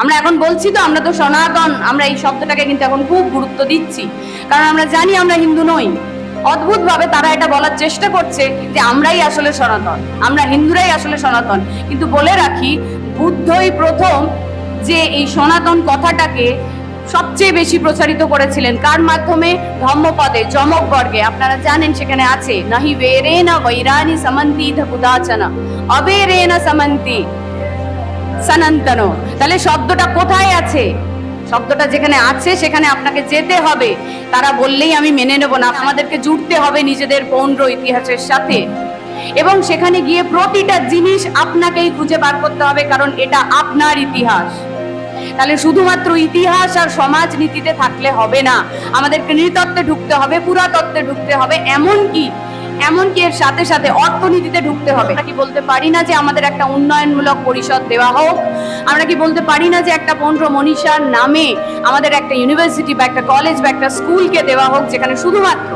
আমরা এখন বলছি তো, আমরা তো সনাতন, আমরা এই শব্দটাকে কিন্তু এখন খুব গুরুত্ব দিচ্ছি। কারণ আমরা জানি আমরা হিন্দু নই। অদ্ভুতভাবে তারা এটা বলার চেষ্টা করছে যে আমরাই আসলে সনাতন, আমরা হিন্দুরাই আসলে সনাতন। কিন্তু বলে রাখি, বুদ্ধই প্রথম যে এই সনাতন কথাটাকে সবচেয়ে বেশি প্রচারিত করেছিলেন। কার মাধ্যমে? ধম্মপদে যমক বর্গে আপনারা জানেন সেখানে আছে, নাহি বেরে না বৈরানি সমন্তি ধকুদাচনা অবেরে না সমন্তি। সনাতন তাহলে শব্দটা কোথায় আছে? শব্দটা যেখানে আছে, সেখানে আপনাকে যেতে হবে। তারা বললেই আমি মেনে নেব না। আমাদেরকে জুড়তে হবে নিজেদের পৌণ্ড ইতিহাসের সাথে। এবং সেখানে গিয়ে প্রতিটা জিনিস আপনাকেই খুঁজে বার করতে হবে, কারণ এটা আপনার ইতিহাস। তাহলে শুধুমাত্র ইতিহাস আর সমাজ নীতিতে থাকলে হবে না। আমাদেরকে নৃতত্ত্বে ঢুকতে হবে, পুরাতত্ত্বে ঢুকতে হবে এমন কি এমনকি এর সাথে সাথে অর্থনীতিতে ঢুকতে হবে। আমরা কি বলতে পারি না যে আমাদের একটা উন্নয়নমূলক পরিষদ দেওয়া হোক? আমরা কি বলতে পারি না যে একটা পনেরো মনীষার নামে আমাদের একটা ইউনিভার্সিটি বা একটা কলেজ বা একটা স্কুলকে দেওয়া হোক, যেখানে শুধুমাত্র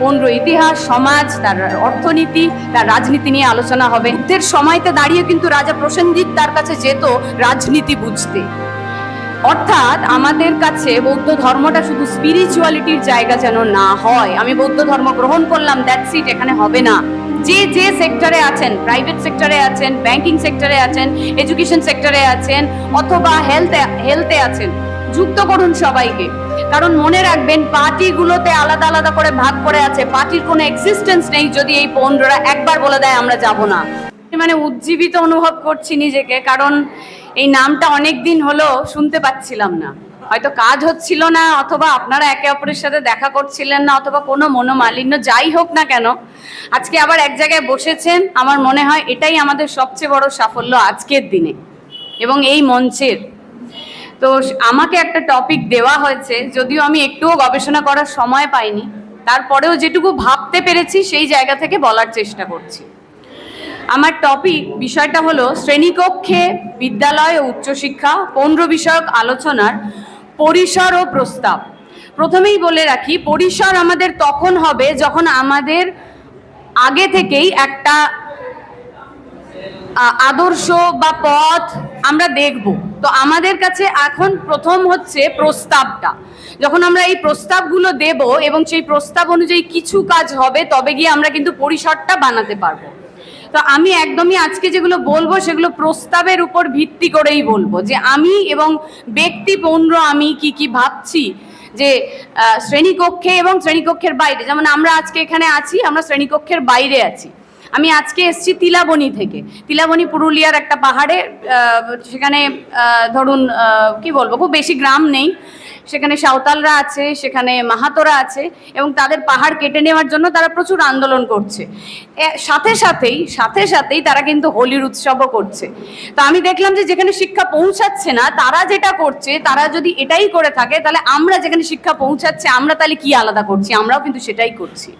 পনেরো ইতিহাস, সমাজ, তার অর্থনীতি, তার রাজনীতি নিয়ে আলোচনা হবে? বুদ্ধের সময়তে দাঁড়িয়ে কিন্তু রাজা প্রসেনজিৎ তার কাছে যেত রাজনীতি বুঝতে। অর্থাৎ আমাদের কাছে বৌদ্ধ ধর্মটা শুধু স্পিরিচুয়ালিটির জায়গা যেন না হয়। আমি বৌদ্ধ ধর্ম গ্রহণ করলাম দ্যাটস ইট এখানে হবে না। যে যে সেক্টরে আছেন প্রাইভেট সেক্টরে আছেন ব্যাংকিং সেক্টরে আছেন এডুকেশন সেক্টরে আছেন, অথবা হেলথে হেলথে আছেন, যুক্ত করুন সবাইকে। কারণ মনে রাখবেন, পার্টিগুলোতে আলাদা আলাদা করে ভাগ করে আছে। পার্টির কোনো এক্সিস্টেন্স নেই যদি এই পনেরোরা একবার বলে দেয়, আমরা যাব না। মানে উজ্জীবিত অনুভব করছি নিজেকে, কারণ এই নামটা অনেক দিন হলো শুনতে পাচ্ছিলাম না। হয়তো কাজ হচ্ছিল না অথবা আপনারা একে অপরের সাথে দেখা করছিলেন না অথবা কোনো মনোমালিন্য, যাই হোক না কেন, আজকে আবার এক জায়গায় বসেছেন। আমার মনে হয় এটাই আমাদের সবচেয়ে বড় সাফল্য আজকের দিনে এবং এই মঞ্চের। তো আমাকে একটা টপিক দেওয়া হয়েছে, যদিও আমি একটুও গবেষণা করার সময় পাইনি। তারপরেও যেটুকু ভাবতে পেরেছি, সেই জায়গা থেকে বলার চেষ্টা করছি। আমার টপিক বিষয়টা হলো শ্রেণীকক্ষে বিদ্যালয় ও উচ্চশিক্ষা পনেরো বিষয়ক আলোচনার পরিসর ও প্রস্তাব। প্রথমেই বলে রাখি, পরিসর আমাদের তখন হবে যখন আমাদের আগে থেকেই একটা আদর্শ বা পথ আমরা দেখব। তো আমাদের কাছে এখন প্রথম হচ্ছে প্রস্তাবটা। যখন আমরা এই প্রস্তাবগুলো দেব এবং সেই প্রস্তাব অনুযায়ী কিছু কাজ হবে, তবে গিয়ে আমরা কিন্তু পরিসরটা বানাতে পারব। তো আমি একদমই আজকে যেগুলো বলব, সেগুলো প্রস্তাবের উপর ভিত্তি করেই বলব যে আমি এবং ব্যক্তি পৌন্দ্র আমি কি কি ভাবছি যে শ্রেণীকক্ষে এবং শ্রেণীকক্ষের বাইরে, যেমন আমরা আজকে এখানে আছি, আমরা শ্রেণীকক্ষের বাইরে আছি। আমি আজকে এসেছি তিলাবনি থেকে। তিলাবনি পুরুলিয়ার একটা পাহাড়ে সেখানে ধরুন কি বলব, খুব বেশি গ্রাম নেই। সেখানে সাঁওতালরা আছে, সেখানে মাহাতোরা আছে এবং তাদের পাহাড় কেটে নেওয়ার জন্য তারা প্রচুর আন্দোলন করছে। সাথে সাথেই সাথে সাথেই তারা কিন্তু হোলির উৎসবও করছে। তো আমি দেখলাম যে যেখানে শিক্ষা পৌঁছাচ্ছে না, তারা যেটা করছে, তারা যদি এটাই করে থাকে, তাহলে আমরা যেখানে শিক্ষা পৌঁছাচ্ছে, আমরা তাহলে কি আলাদা করছি? আমরাও কিন্তু সেটাই করছি।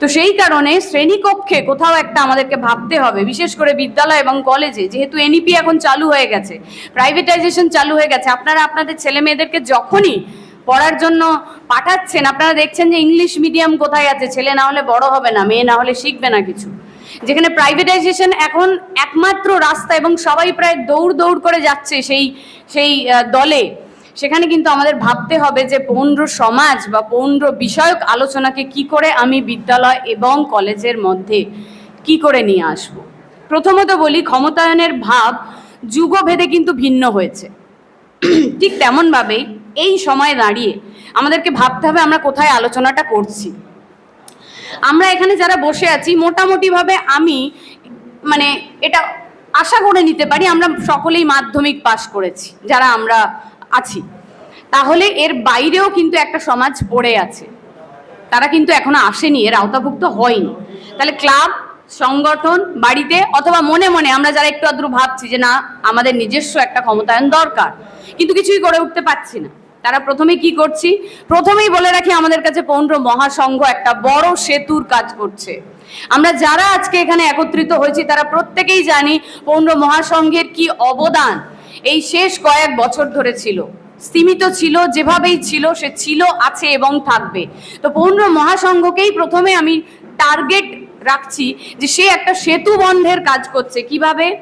তো সেই কারণে শ্রেণীকক্ষে কোথাও একটা আমাদেরকে ভাবতে হবে, বিশেষ করে বিদ্যালয় এবং কলেজে, যেহেতু এনইপি এখন চালু হয়ে গেছে প্রাইভেটাইজেশন চালু হয়ে গেছে, আপনারা আপনাদের ছেলে মেয়েদেরকে যখনই পড়ার জন্য পাঠাচ্ছেন, আপনারা দেখছেন যে ইংলিশ মিডিয়াম কোথায় আছে, ছেলে না হলে বড় হবে না, মেয়ে না হলে শিখবে না কিছু। যেখানে প্রাইভেটাইজেশন এখন একমাত্র রাস্তা এবং সবাই প্রায় দৌড় দৌড় করে যাচ্ছে সেই সেই দলে। সেখানে কিন্তু আমাদের ভাবতে হবে যে পৌন্দ্র সমাজ বা পৌন্দ্র বিষয়ক আলোচনাকে কি করে আমি বিদ্যালয় এবং কলেজের মধ্যে কি করে নিয়ে আসব? প্রথমত বলি, ক্ষমতায়নের ভাব যুগভেদে কিন্তু ভিন্ন হয়েছে। ঠিক তেমনভাবেই এই সময় দাঁড়িয়ে আমাদেরকে ভাবতে হবে আমরা কোথায় আলোচনাটা করছি। আমরা এখানে যারা বসে আছি, মোটামুটিভাবে আমি মানে এটা আশা করে নিতে পারি, আমরা সকলেই মাধ্যমিক পাশ করেছি, যারা আমরা আছি। তাহলে এর বাইরেও কিন্তু একটা সমাজ পড়ে আছে। তারা কিন্তু এখনও আসেনি, এর আওতাভুক্ত হয়নি। তাহলে ক্লাব, সংগঠন, বাড়িতে অথবা মনে মনে আমরা যারা একটু আদ্রু ভাবছি যে না, আমাদের নিজস্ব একটা ক্ষমতায়ন দরকার, কিন্তু কিছুই করে উঠতে পারছি না। তারা প্রথমে কি করছি? প্রথমেই বলে রাখি আমাদের কাছে পৌন্ড্র মহাসংঘ একটা বড় সেতুর কাজ করছে। আমরা যারা আজকে এখানে একত্রিত হয়েছি, তারা প্রত্যেকেই জানি পৌন্ড্র মহাসংঘের কি অবদান। এই শেষ কয়েক বছর ধরে ছিল। সীমিত ছিল, যেভাবেই ছিল, সে ছিল, আছে এবং থাকবে। তো পৌন্ড্র মহাসংঘকেই প্রথমে আমি টার্গেট রাখছি যে সে একটা সেতু বন্ধের কাজ করছে। কীভাবে?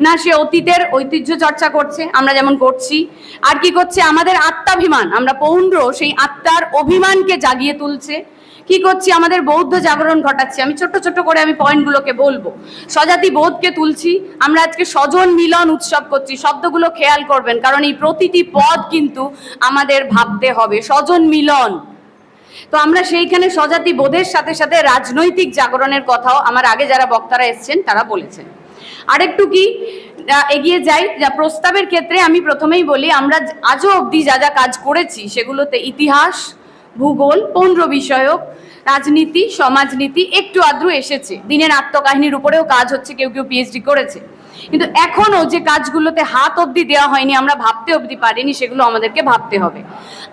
না, সে অতীতের ঐতিহ্য চর্চা করছে, আমরা যেমন করছি। আর কি করছে? আমাদের আত্মাভিমান। আমরা পৌন্ড্র সেই আত্মার অভিমানকে জাগিয়ে তুলছে। কি করছি? আমাদের বৌদ্ধ জাগরণ ঘটাচ্ছি। আমি ছোট্ট ছোট্ট করে আমি পয়েন্টগুলোকে বলব। স্বজাতি বোধকে তুলছি। আমরা আজকে স্বজন মিলন উৎসব করছি। শব্দগুলো খেয়াল করবেন, কারণ এই প্রতিটি পদ কিন্তু আমাদের ভাবতে হবে। স্বজন মিলন। তো আমরা সেইখানে স্বজাতি বোধের সাথে সাথে রাজনৈতিক জাগরণের কথাও আমার আগে যারা বক্তারা এসছেন, তারা বলেছেন। আরেকটু কি এগিয়ে যাই। যা প্রস্তাবের ক্ষেত্রে আমি প্রথমেই বলি, আমরা আজও অবধি যা যা কাজ করেছি, সেগুলোতে ইতিহাস ভূগোল পৌন্দ্র বিষয়ক, রাজনীতি, সমাজনীতি একটু আদ্রু এসেছে। দিনের আত্মকাহিনীর উপরেও কাজ হচ্ছে, কেউ কেউ পিএইচডি করেছে। কিন্তু এখনও যে কাজগুলোতে হাত অবধি দেওয়া হয়নি, আমরা ভাবতে অবধি পারিনি, সেগুলো আমাদেরকে ভাবতে হবে।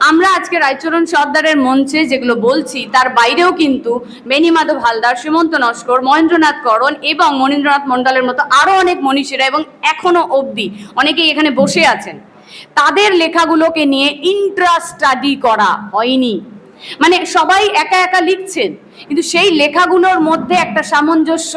আমরা আজকে রায়চরণ সর্দারের মঞ্চে যেগুলো বলছি, তার বাইরেও কিন্তু বেনি মাধব হালদার, সীমন্ত নস্কর, মহেন্দ্রনাথ করণ এবং মনীন্দ্রনাথ মণ্ডলের মতো আরও অনেক মনীষীরা এবং এখনও অবধি অনেকেই এখানে বসে আছেন। তাদের লেখাগুলোকে নিয়ে ইন্ট্রা স্টাডি করা হয়নি। মানে সবাই একা একা লিখছেন, কিন্তু সেই লেখাগুলোর মধ্যে একটা সামঞ্জস্য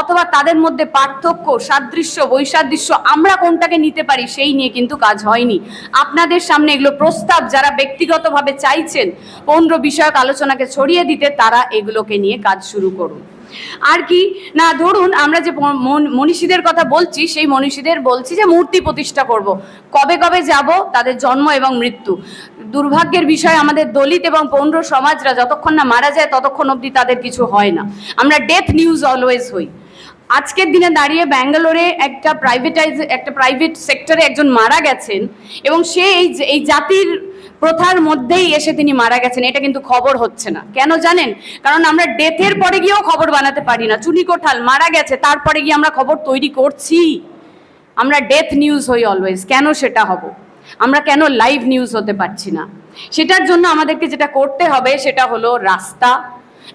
অথবা তাদের মধ্যে পার্থক্য, সাদৃশ্য, বৈসাদৃশ্য আমরা কোনটাকে নিতে পারি সেই নিয়ে কিন্তু কাজ হয়নি। আপনাদের সামনে এগুলো প্রস্তাব যারা ব্যক্তিগতভাবে চাইছেন পৌন্দ্র বিষয়ক আলোচনাকে ছড়িয়ে দিতে তারা এগুলোকে নিয়ে কাজ শুরু করুন। আর কি? না, ধরুন, আমরা যে মন- মনীষীদের কথা বলছি, সেই মনীষীদের বলছি যে মূর্তি প্রতিষ্ঠা করব। কবে কবে যাব? তাদের জন্ম এবং মৃত্যু। দুর্ভাগ্যের বিষয়, আমাদের দলিত এবং পৌণ্ড সমাজরা যতক্ষণ না মারা যায়, ততক্ষণ অবধি তাদের কিছু হয় না। আমরা ডেথ নিউজ অলওয়েজ হই। আজকের দিনে দাঁড়িয়ে ব্যাঙ্গালোরে একটা প্রাইভেটাইজ একটা প্রাইভেট সেক্টরে একজন মারা গেছেন এবং সে এই এই জাতির প্রথার মধ্যেই এসে তিনি মারা গেছেন, এটা কিন্তু খবর হচ্ছে না। কেন জানেন? কারণ আমরা ডেথের পরে গিয়েও খবর বানাতে পারি না। চুনি কোঠাল মারা গেছে, তারপরে গিয়ে আমরা খবর তৈরি করছি। আমরা ডেথ নিউজ হই অলওয়েজ কেন সেটা হব? আমরা কেন লাইভ নিউজ হতে পারছি না? সেটার জন্য আমাদেরকে যেটা করতে হবে, সেটা হলো রাস্তা।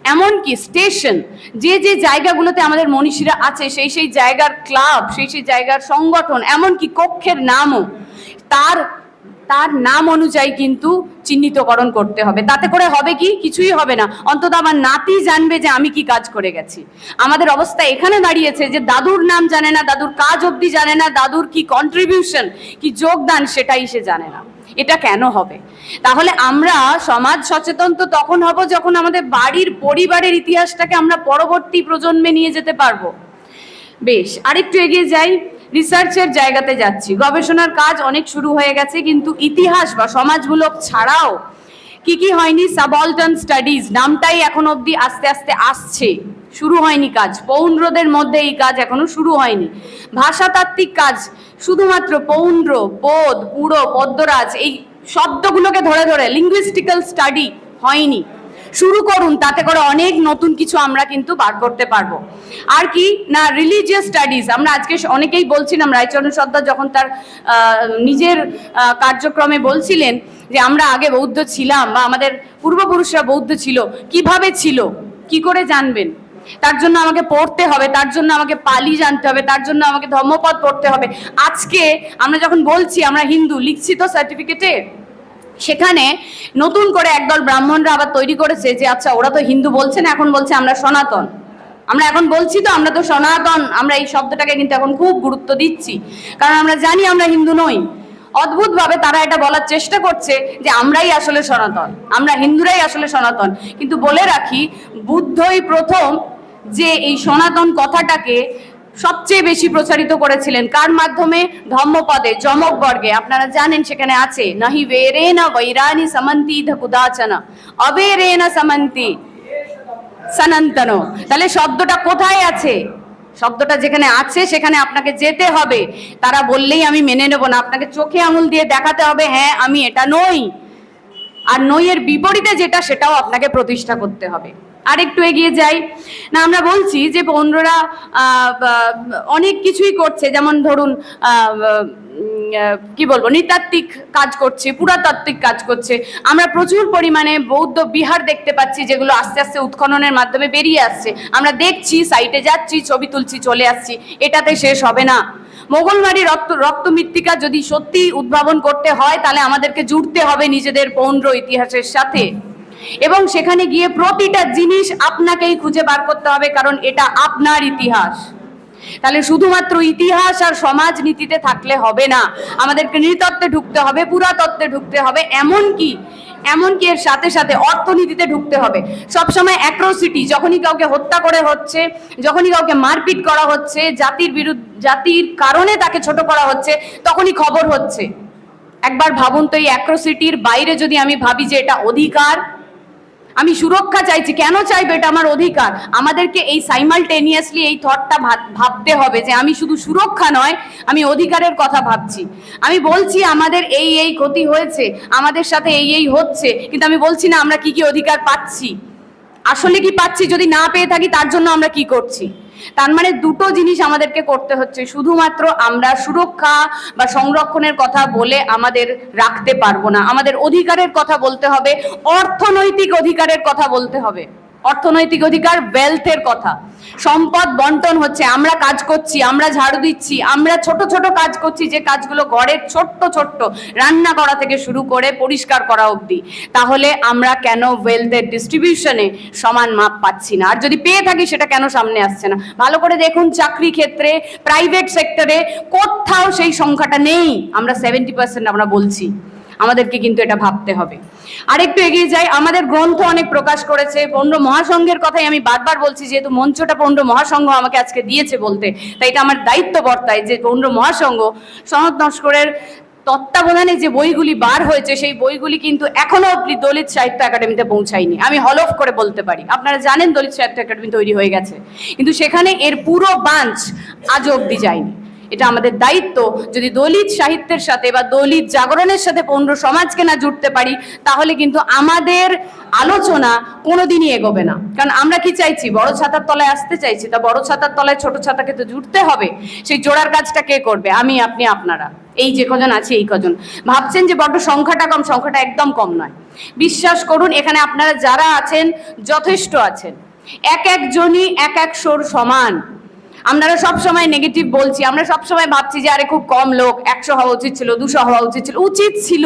এমনকি স্টেশন যে যে জায়গাগুলোতে আমাদের মনীষীরা আছে, সেই সেই জায়গার ক্লাব সেই সেই জায়গার সংগঠন, এমনকি কক্ষের নামও, তার তার নাম অনুযায়ী কিন্তু চিহ্নিতকরণ করতে হবে। তাতে করে হবে কি? কিছুই হবে না। অন্তত আমার নাতি জানবে যে আমি কি কাজ করে গেছি। আমাদের অবস্থা এখানে দাঁড়িয়েছে যে দাদুর নাম জানে না, দাদুর কাজ অবধি জানে না, দাদুর কি কন্ট্রিবিউশন কি যোগদান সেটাই সে জানে না। এটা কেন হবে? তাহলে আমরা সমাজ সচেতন তো তখন হব যখন আমাদের বাড়ির পরিবারের ইতিহাসটাকে আমরা পরবর্তী প্রজন্মে নিয়ে যেতে পারব। বেশ, আরেকটু এগিয়ে যাই। রিসার্চের জায়গাতে যাচ্ছি। গবেষণার কাজ অনেক শুরু হয়ে গেছে, কিন্তু ইতিহাস বা সমাজমূলক ছাড়াও কি কি হয়নি? সাবঅল্টান স্টাডিজ নামটাই এখন অবধি আস্তে আস্তে আসছে। শুরু হয়নি কাজ। পৌন্ড্রদের মধ্যে এই কাজ এখনও শুরু হয়নি। ভাষাতাত্ত্বিক কাজ, শুধুমাত্র পৌন্ড্র বোধ পুরো, পদ্মরাজ, এই শব্দগুলোকে ধরে ধরে লিঙ্গুইস্টিক্যাল স্টাডি হয়নি। শুরু করুন, তাতে করে অনেক নতুন কিছু আমরা কিন্তু বার করতে পারব। আর কি, না রিলিজিয়াস স্টাডিজ আমরা আজকে অনেকেই বলছিলাম, রায়চরণ সর্দার যখন তার নিজের কার্যক্রমে বলছিলেন যে আমরা আগে বৌদ্ধ ছিলাম বা আমাদের পূর্বপুরুষরা বৌদ্ধ ছিল, কীভাবে ছিল? কি করে জানবেন? তার জন্য আমাকে পড়তে হবে, তার জন্য আমাকে পালি জানতে হবে, তার জন্য আমাকে ধর্মপদ পড়তে হবে। আজকে আমরা যখন বলছি, আমরা হিন্দু, লিখছি তো সার্টিফিকেটে সেখানে নতুন করে একদল ব্রাহ্মণরা আবার তৈরি করেছে যে আচ্ছা ওরা তো হিন্দু বলছে না, এখন বলছে আমরা সনাতন। আমরা এখন বলছি তো, আমরা তো সনাতন। আমরা এই শব্দটাকে কিন্তু এখন খুব গুরুত্ব দিচ্ছি। কারণ আমরা জানি আমরা হিন্দু নই। অদ্ভুতভাবে তারা এটা বলার চেষ্টা করছে যে, আমরাই আসলে সনাতন। আমরা হিন্দুরাই আসলে সনাতন। কিন্তু বলে রাখি, বুদ্ধই প্রথম যে এই সনাতন কথাটাকে সবচেয়ে বেশি প্রচারিত করেছিলেন। কার মাধ্যমে? ধম্মপদে যমক বর্গে আপনারা জানেন সেখানে আছে, নাহি বেরে না বৈরানি সমন্তি ধকুদাচনা অবেরে না সমন্তি সনান্তন। তাহলে শব্দটা কোথায় আছে? শব্দটা যেখানে আছে, সেখানে আপনাকে যেতে হবে। তারা বললেই আমি মেনে নেব না। আপনাকে চোখে আঙুল দিয়ে দেখাতে হবে হ্যাঁ আমি এটা নই। আর নইয়ের বিপরীতে যেটা, সেটাও আপনাকে প্রতিষ্ঠা করতে হবে। আর একটু এগিয়ে যাই। না, আমরা বলছি যে পনেরোরা অনেক কিছুই করছে। যেমন ধরুন কি বলব, নৃতাত্ত্বিক কাজ করছে, পুরাতাত্ত্বিক কাজ করছে। আমরা প্রচুর পরিমাণে বৌদ্ধ বিহার দেখতে পাচ্ছি, যেগুলো আস্তে আস্তে উৎখননের মাধ্যমে বেরিয়ে আসছে। আমরা দেখছি সাইটে যাচ্ছি, ছবি তুলছি, চলে আসছি। এটাতে শেষ হবে না। মোগলবাড়ি রক্ত রক্ত মৃত্তিকা যদি সত্যি উদ্ভাবন করতে হয়, তাহলে আমাদেরকে জুড়তে হবে নিজেদের পৌন্ড্র ইতিহাসের সাথে। এবং সেখানে গিয়ে প্রতিটা জিনিস আপনাকেই খুঁজে বার করতে হবে, কারণ এটা আপনার ইতিহাস। তাহলে শুধুমাত্র ইতিহাস আর সমাজ নীতিতে থাকলে হবে না। আমাদেরকে নৃতত্ত্বে ঢুকতে হবে, পুরাতত্ত্বে ঢুকতে হবে এমন কি এমনকি এর সাথে সাথে অর্থনীতিতে ঢুকতে হবে। সবসময় অ্যাক্রোসিটি যখনই কাউকে হত্যা করে হচ্ছে, যখনই কাউকে মারপিট করা হচ্ছে, জাতির বিরুদ্ধে, জাতির কারণে তাকে ছোট করা হচ্ছে, তখনই খবর হচ্ছে। একবার ভাবুন তো এই অ্যাক্রোসিটির বাইরে যদি আমি ভাবি যে এটা অধিকার আমি সুরক্ষা চাইছি। কেন চাইবে এটা আমার অধিকার? আমাদেরকে এই সাইমালটেনিয়াসলি এই থটটা ভাবতে হবে যে আমি শুধু সুরক্ষা নয়, আমি অধিকারের কথা ভাবছি। আমি বলছি আমাদের এই এই ক্ষতি হয়েছে, আমাদের সাথে এই এই হচ্ছে, কিন্তু আমি বলছি না আমরা কি কি অধিকার পাচ্ছি। আসলে কি পাচ্ছি যদি না পেয়ে থাকি, তার জন্য আমরা কি করছি? তার মানে দুটো জিনিস আমাদেরকে করতে হচ্ছে, শুধুমাত্র আমরা সুরক্ষা বা সংরক্ষণের কথা বলে আমাদের রাখতে পারব না। আমাদের অধিকারের কথা বলতে হবে, অর্থনৈতিক অধিকারের কথা বলতে হবে। অর্থনৈতিক অধিকার ওয়েলথের কথা। সম্পদ বন্টন হচ্ছে, আমরা কাজ করছি, আমরা ঝাড়ু দিচ্ছি, আমরা ছোট ছোট কাজ করছি, যে কাজগুলো ঘরের ছোট্ট ছোট্ট রান্না করা থেকে শুরু করে পরিষ্কার করা অবধি। তাহলে আমরা কেন ওয়েলথের ডিস্ট্রিবিউশনে সমান মাপ পাচ্ছি না? আর যদি পেয়ে থাকি, সেটা কেন সামনে আসছে না? ভালো করে দেখুন, চাকরি ক্ষেত্রে প্রাইভেট সেক্টরে কোথাও সেই সংখ্যাটা নেই। আমরা সেভেন্টি পার্সেন্ট আমরা বলছি। আমাদেরকে কিন্তু এটা ভাবতে হবে। আরেকটু এগিয়ে যাই, আমাদের গ্রন্থ অনেক প্রকাশ করেছে। পৌণ্ড মহাসংঘের কথাই আমি বারবার বলছি, যেহেতু মঞ্চটা পৌণ্ড মহাসংঘ আমাকে আজকে দিয়েছে বলতে, তাই এটা আমার দায়িত্ব বর্তায় যে পৌণ্ড মহাসংঘ সনদ নস্করের তত্ত্বাবধানে যে বইগুলি বার হয়েছে, সেই বইগুলি কিন্তু এখনও অব্দি দলিত সাহিত্য একাডেমিতে পৌঁছায়নি। আমি হলফ করে বলতে পারি। আপনারা জানেন দলিত সাহিত্য একাডেমি তৈরি হয়ে গেছে। কিন্তু সেখানে এর পুরো বাঞ্চ আজ অব্দি যায়নি। এটা আমাদের দায়িত্ব। যদি দলিত সাহিত্যের সাথে বা দলিত জাগরণের সাথে পৌণ্ড সমাজকে না জুড়তে পারি, তাহলে কিন্তু আমাদের আলোচনা কোনোদিনই এগোবে না। কারণ আমরা কি চাইছি? বড় ছাতার তলায় আসতে চাইছি, তা বড় ছাতার তলায় ছোট ছাতাকে তো জুড়তে হবে। সেই জোড়ার কাজটা কে করবে? আমি, আপনি, আপনারা। এই যে কজন আছে, এই কজন। ভাবছেন যে বড্ড সংখ্যাটা কম, সংখ্যাটা একদম কম নয়। বিশ্বাস করুন, এখানে আপনারা যারা আছেন, যথেষ্ট আছেন। এক একজনই এক এক সোর সমান। আমরা সব সময় নেগেটিভ বলছি, আমরা সব সময় ভাবছি যে, আরে, খুব কম লোক, একশো হওয়া উচিত ছিল, দুশো হওয়া উচিত ছিল উচিত ছিল।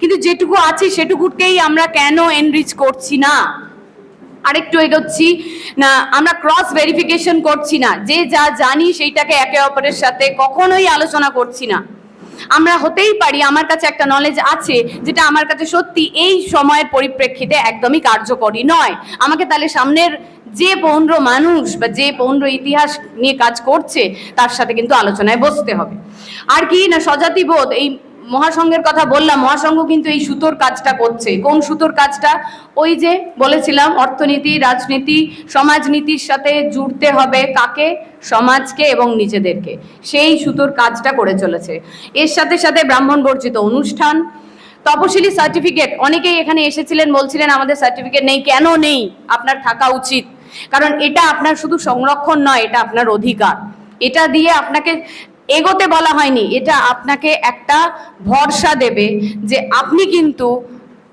কিন্তু যেটুকু আছে, সেটুকুকেই আমরা কেন এনরিচ করছি না? আরেকটু এগোচ্ছি, না, আমরা ক্রস ভেরিফিকেশন করছি না। যে যা জানি, সেইটাকে একে অপরের সাথে কখনোই আলোচনা করছি না। আমরা হতেই পারি, আমার কাছে একটা নলেজ আছে, যেটা আমার কাছে সত্যি এই সময়ের পরিপ্রেক্ষিতে একদমই কার্যকরী নয়। আমাকে তাহলে সামনের যে পৌণ্ড মানুষ বা যে পৌণ্ড ইতিহাস নিয়ে কাজ করছে, তার সাথে কিন্তু আলোচনায় বসতে হবে। আর কি না সজাতিবোধ এই মহাসংঘের কথা বললাম, মহাসংঘ কিন্তু এই সুতোর কাজটা করছে। কোন সুতোর কাজটা? ওই যে বলেছিলাম, অর্থনীতি, রাজনীতি, সমাজনীতির সাথে জুড়তে হবে কাকে? সমাজকে এবং নিজেদেরকে। সেই সুতোর কাজটা করে চলেছে। এর সাথে সাথে ব্রাহ্মণ বর্জিত অনুষ্ঠান, তপশিলি সার্টিফিকেট অনেকেই এখানে এসেছিলেন, বলছিলেন, আমাদের সার্টিফিকেট নেই। কেন নেই? আপনার থাকা উচিত। কারণ এটা আপনার শুধু সংরক্ষণ নয়, এটা আপনার অধিকার। এটা দিয়ে আপনাকে এগোতে বলা হয়নি, এটা আপনাকে একটা ভরসা দেবে যে আপনি কিন্তু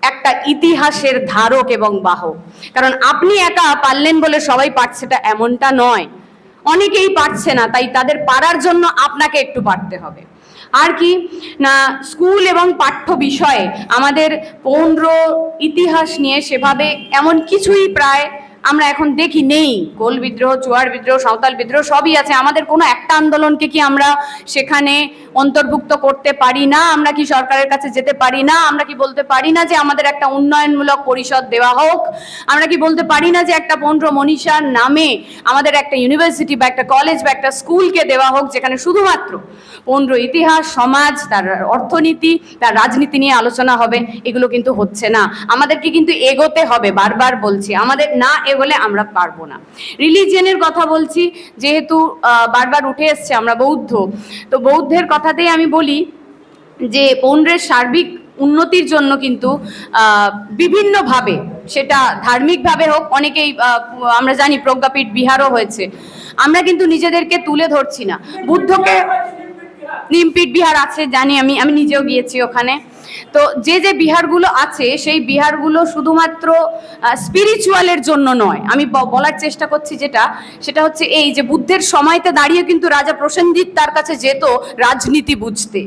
একটা ইতিহাসের ধারক এবং বাহক। কারণ আপনি একা পারলেন বলে সবাই পারছে, এটা এমনটা নয়। অনেকেই পারছে না, তাই তাদের পারার জন্য আপনাকে একটু পারতে হবে। আর কি, না, স্কুল এবং পাঠ্য বিষয়ে আমাদের পৌন্ড্র ইতিহাস নিয়ে সেভাবে এমন কিছুই প্রায় আমরা এখন দেখি নেই। গোল বিদ্রোহ চুয়ার বিদ্রোহ, সাঁওতাল বিদ্রোহ সবই আছে। আমাদের কোনো একটা আন্দোলনকে কি আমরা সেখানে অন্তর্ভুক্ত করতে পারি না? আমরা কি সরকারের কাছে যেতে পারি না? আমরা কি বলতে পারি না যে আমাদের একটা উন্নয়নমূলক পরিষদ দেওয়া হোক? আমরা কি বলতে পারি না যে একটা পনেরো মনীষার নামে আমাদের একটা ইউনিভার্সিটি বা একটা কলেজ বা একটা স্কুলকে দেওয়া হোক, যেখানে শুধুমাত্র পনেরো ইতিহাস, সমাজ, তার অর্থনীতি, তার রাজনীতি নিয়ে আলোচনা হবে, এগুলো কিন্তু হচ্ছে না। আমাদেরকে কিন্তু এগোতে হবে, বারবার বলছি। আমাদের না এগোলে আমরা পারব না। রিলিজিয়নের কথা বলছি, যেহেতু বারবার উঠে এসছে, আমরা বৌদ্ধ। তো বৌদ্ধের কথাতেই আমি বলি যে, পৌণ্ড্রের সার্বিক উন্নতির জন্য কিন্তু বিভিন্নভাবে, সেটা ধার্মিকভাবে হোক, অনেকেই আমরা জানি প্রজ্ঞাপীঠ বিহারও হয়েছে। আমরা কিন্তু নিজেদেরকে তুলে ধরছি না। বুদ্ধকে নিমপিট বিহার আছে, জানি আমি আমি নিজেও গিয়েছি ওখানে। তো যে যে বিহারগুলো আছে, সেই বিহারগুলো শুধুমাত্র স্পিরিচুয়ালের জন্য নয়। আমি বলার চেষ্টা করছি যেটা, সেটা হচ্ছে এই যে বুদ্ধের সময়তে দাঁড়িয়ে কিন্তু রাজা প্রসেনজিৎ তার কাছে যেত রাজনীতি বুঝতে।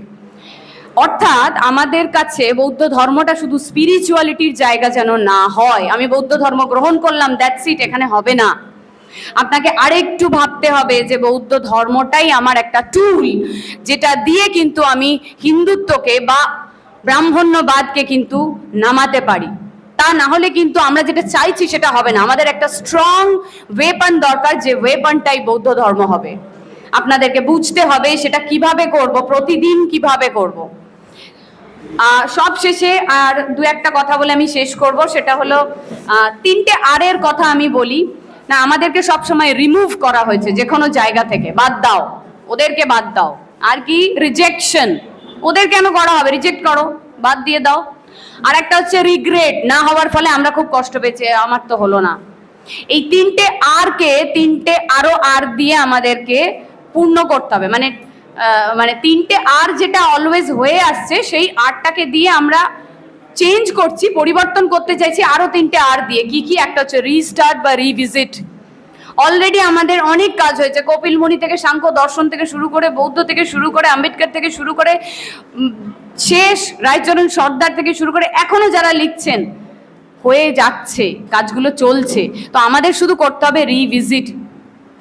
অর্থাৎ আমাদের কাছে বৌদ্ধ ধর্মটা শুধু স্পিরিচুয়ালিটির জায়গা যেন না হয়। আমি বৌদ্ধ ধর্ম গ্রহণ করলাম দ্যাটস ইট এখানে হবে না। আপনাকে আরেকটু ভাবতে হবে যে বৌদ্ধ ধর্মটাই আমার একটা টুল যেটা দিয়ে কিন্তু আমি হিন্দুত্বকে বা ব্রাহ্মণ্যবাদকে কিন্তু নামাতে পারি। তা না হলে কিন্তু আমরা যেটা চাইছি সেটা হবে না। আমাদের একটা স্ট্রং ওয়েপন দরকার যে ওয়েপনটাই বৌদ্ধ ধর্ম হবে। আপনাদেরকে বুঝতে হবে সেটা কীভাবে করব, প্রতিদিন কীভাবে করব। সব শেষে আর দু একটা কথা বলে আমি শেষ করব। সেটা হলো তিনটে আরের কথা আমি বলি। না, আমাদেরকে সব সময় রিমুভ করা হয়েছে যে কোনো জায়গা থেকে। বাদ দাও। ওদেরকে বাদ দাও। আর কি? রিজেকশন ওদের কেন করা হবে? রিজেক্ট করো। বাদ দিয়ে দাও। আর একটা হচ্ছে রিগ্রেট না হওয়ার ফলে আমরা খুব কষ্ট পেয়েছি। আমার তো হলো না। এই তিনটে আর কে, তিনটে আরও আর দিয়ে আমাদেরকে পূর্ণ করতে হবে। মানে মানে তিনটে আর যেটা অলওয়েজ হয়ে আসছে, সেই আরটাকে দিয়ে আমরা চেঞ্জ করছি, পরিবর্তন করতে চাইছি আরও তিনটে আর দিয়ে। কি কি? একটা হচ্ছে রিস্টার্ট বা রিভিজিট অলরেডি আমাদের অনেক কাজ হয়েছে। কপিল মুনি থেকে, সাংখ্য দর্শন থেকে শুরু করে, বৌদ্ধ থেকে শুরু করে, আম্বেদকর থেকে শুরু করে শেষ, রায়চরণ সর্দার থেকে শুরু করে, এখনও যারা লিখছেন, হয়ে যাচ্ছে, কাজগুলো চলছে। তো আমাদের শুধু করতে হবে রিভিজিট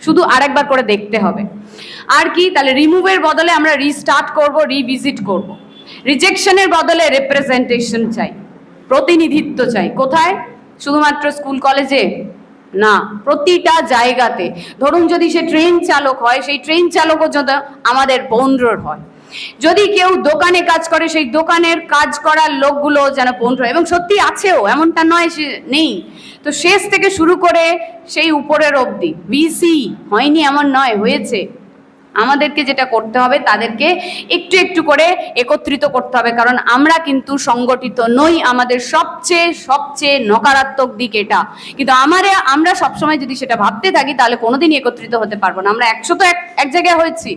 শুধু আরেকবার করে দেখতে হবে। আর কি? তাহলে রিমুভের বদলে আমরা রিস্টার্ট করব রিভিজিট করব। রিজেকশনের বদলে রিপ্রেজেন্টেশন চাই, প্রতিনিধিত্ব চাই। কোথায়? শুধুমাত্র স্কুল কলেজে না, প্রতিটা জায়গাতে। ধরুন যদি সে ট্রেন চালক হয়, সেই ট্রেন চালকও যত আমাদের পৌন্ড্রর হয়। যদি কেউ দোকানে কাজ করে, সেই দোকানের কাজ করার লোকগুলো যেন পৌন্ড্র এবং সত্যি আছেও, এমনটা নয় সে নেই। তো শেষ থেকে শুরু করে সেই উপরের অবধি। বিসি হয়নি এমন নয়, হয়েছে। আমাদেরকে যেটা করতে হবে, তাদেরকে একটু একটু করে একত্রিত করতে হবে। কারণ আমরা কিন্তু সংগঠিত নই, আমাদের সবচেয়ে সবচেয়ে নকারাত্মক দিক এটা। কিন্তু আমারে, আমরা সবসময় যদি সেটা ভাবতে থাকি, তাহলে কোনোদিনই একত্রিত হতে পারব না। আমরা একশো তো এক জায়গায় হয়েছি।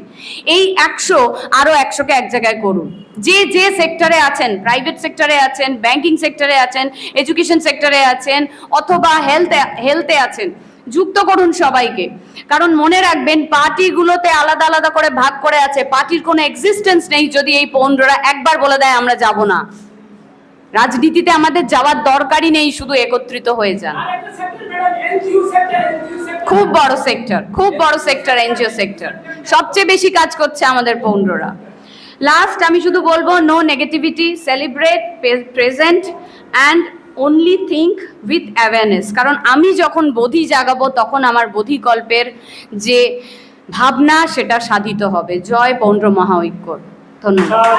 এই একশো আরও একশোকে এক জায়গায় করুন। যে যে সেক্টরে আছেন প্রাইভেট সেক্টরে আছেন ব্যাংকিং সেক্টরে আছেন এডুকেশন সেক্টরে আছেন, অথবা হেলথে হেলথে আছেন যুক্ত করুন সবাইকে। কারণ মনে রাখবেন পার্টিগুলোতে আলাদা আলাদা করে ভাগ করে আছে। পার্টির কোনো এক্সিস্টেন্স নেই যদি এই পৌন্ডরা একবার বলে দেয় আমরা যাব না। রাজনীতিতে আমাদের যাওয়ার দরকারই নেই শুধু একত্রিত হয়ে যান। খুব বড় সেক্টর খুব বড় সেক্টর এনজিও সেক্টর সবচেয়ে বেশি কাজ করছে আমাদের পৌন্ডরা লাস্ট আমি শুধু বলব no negativity celebrate present and only think with awareness কারণ আমি যখন বোধি জাগাবো, তখন আমার বোধিকল্পের যে ভাবনা, সেটা সাধিত হবে। জয় পৌন্ড্র মহাঐক্য ধন্যবাদ।